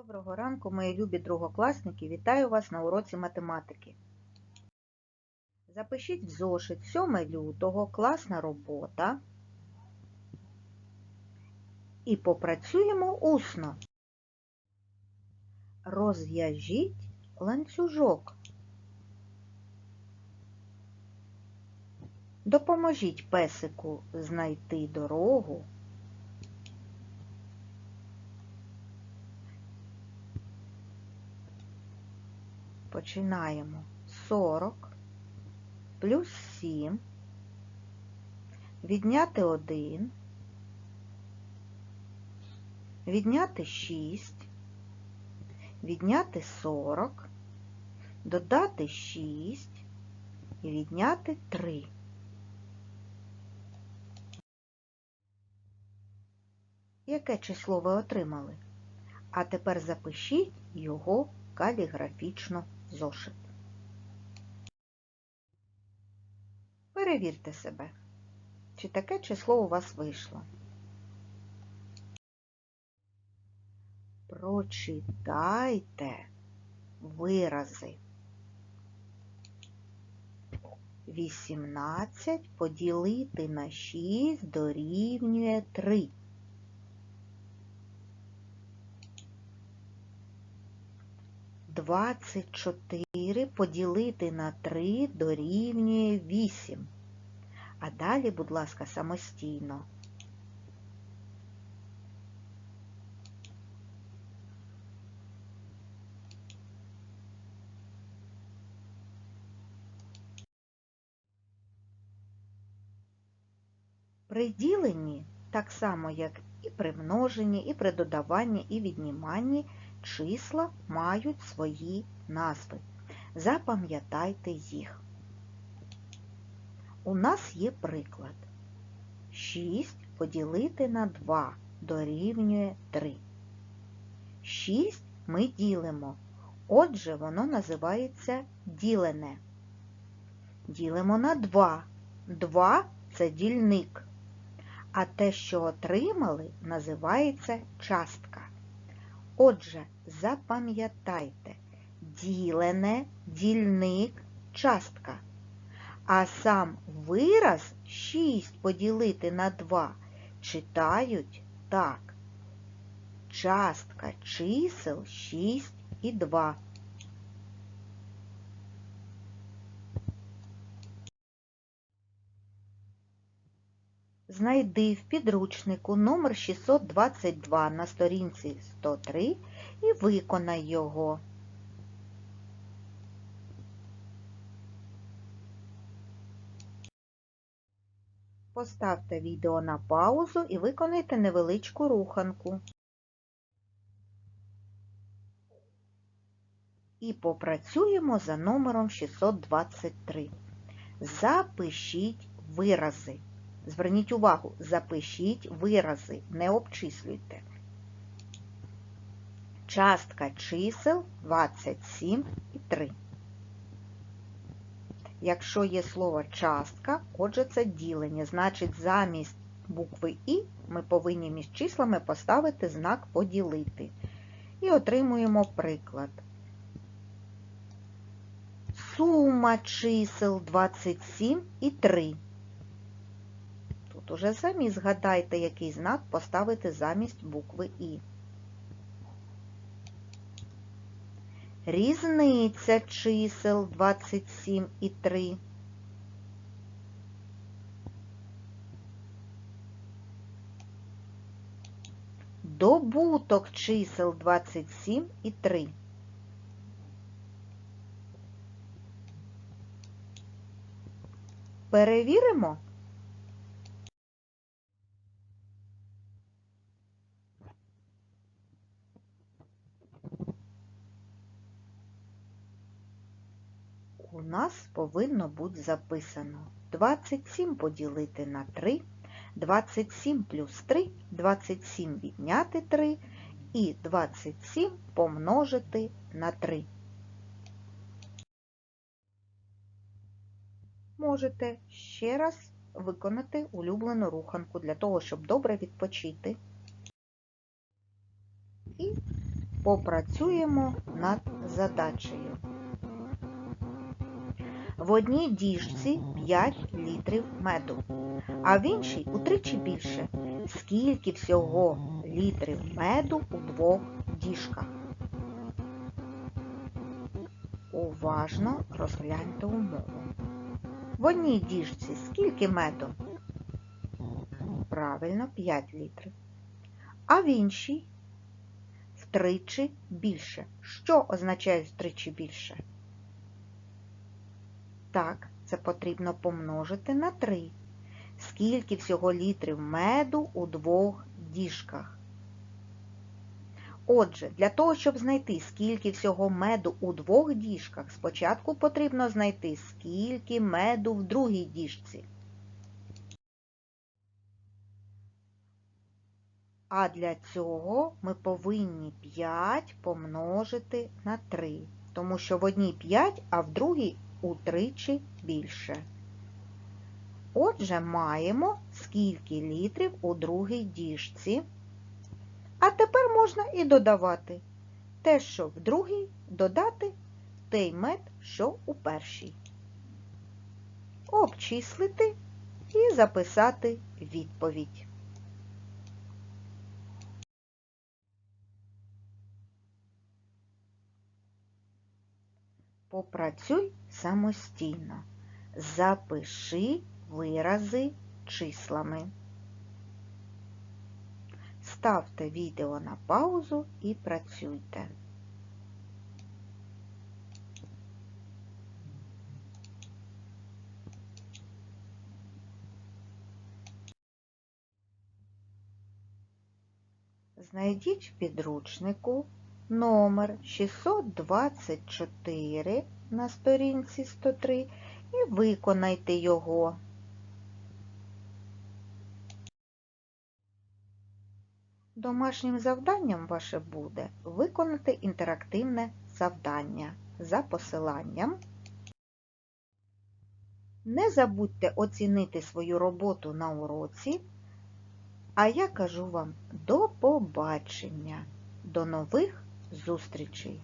Доброго ранку, мої любі другокласники! Вітаю вас на уроці математики. Запишіть в зошит 7 лютого класна робота і попрацюємо усно. Розв'яжіть ланцюжок. Допоможіть песику знайти дорогу Починаємо. 40 плюс 7, відняти 1, відняти 6, відняти 40, додати 6 і відняти 3. Яке число ви отримали? А тепер запишіть його каліграфічно зошит. Перевірте себе, чи таке число у вас вийшло. Прочитайте вирази. 18 поділити на 6 дорівнює 3. Двадцять чотири поділити на три дорівнює вісім. А далі, будь ласка, самостійно. При діленні, так само як і при множенні, і при додаванні, і відніманні, числа мають свої назви. Запам'ятайте їх. У нас є приклад. 6 поділити на 2 дорівнює 3. 6 ми ділимо. Отже, воно називається ділене. Ділимо на 2. 2 це дільник. А те, що отримали, називається частка. Отже, запам'ятайте, ділене, дільник, частка. А сам вираз 6 поділити на 2 читають так. Частка чисел 6 і 2. Знайди в підручнику номер 622 на сторінці 103 і виконай його. Поставте відео на паузу і виконайте невеличку руханку. І попрацюємо за номером 623. Запишіть вирази. Зверніть увагу, запишіть вирази, не обчислюйте. Частка чисел 27 і 3. Якщо є слово частка, отже це ділення, значить замість букви І ми повинні між числами поставити знак поділити. І отримуємо приклад. Сума чисел 27 і 3. Уже самі згадайте, який знак поставити замість букви І. Різниця чисел 27 і 3. Добуток чисел 27 і 3. Перевіримо. У нас повинно бути записано 27 поділити на 3, 27 плюс 3, 27 відняти 3 і 27 помножити на 3. Можете ще раз виконати улюблену руханку для того, щоб добре відпочити. І Попрацюємо над задачею. В одній діжці 5 літрів меду, а в іншій утричі більше. Скільки всього літрів меду у двох діжках? Уважно розгляньте умову. В одній діжці скільки меду? Правильно, 5 літрів. А в іншій втричі більше. Що означає втричі більше? Так, це потрібно помножити на 3. Скільки всього літрів меду у двох діжках? Отже, для того, щоб знайти, скільки всього меду у двох діжках, спочатку потрібно знайти, скільки меду в другій діжці. А для цього ми повинні 5 помножити на 3, тому що в одній 5, а в другій утричі більше. Отже, маємо скільки літрів у другій діжці. А тепер можна і додавати те, що в другій додати той мед, що у першій. Обчислити і записати відповідь. Попрацюй самостійно. Запиши вирази числами. Ставте відео на паузу і працюйте. Знайдіть в підручнику номер 624 на сторінці 103 і виконайте його. Домашнім завданням ваше буде виконати інтерактивне завдання за посиланням. Не забудьте оцінити свою роботу на уроці, а я кажу вам до побачення, до нових зустрічей!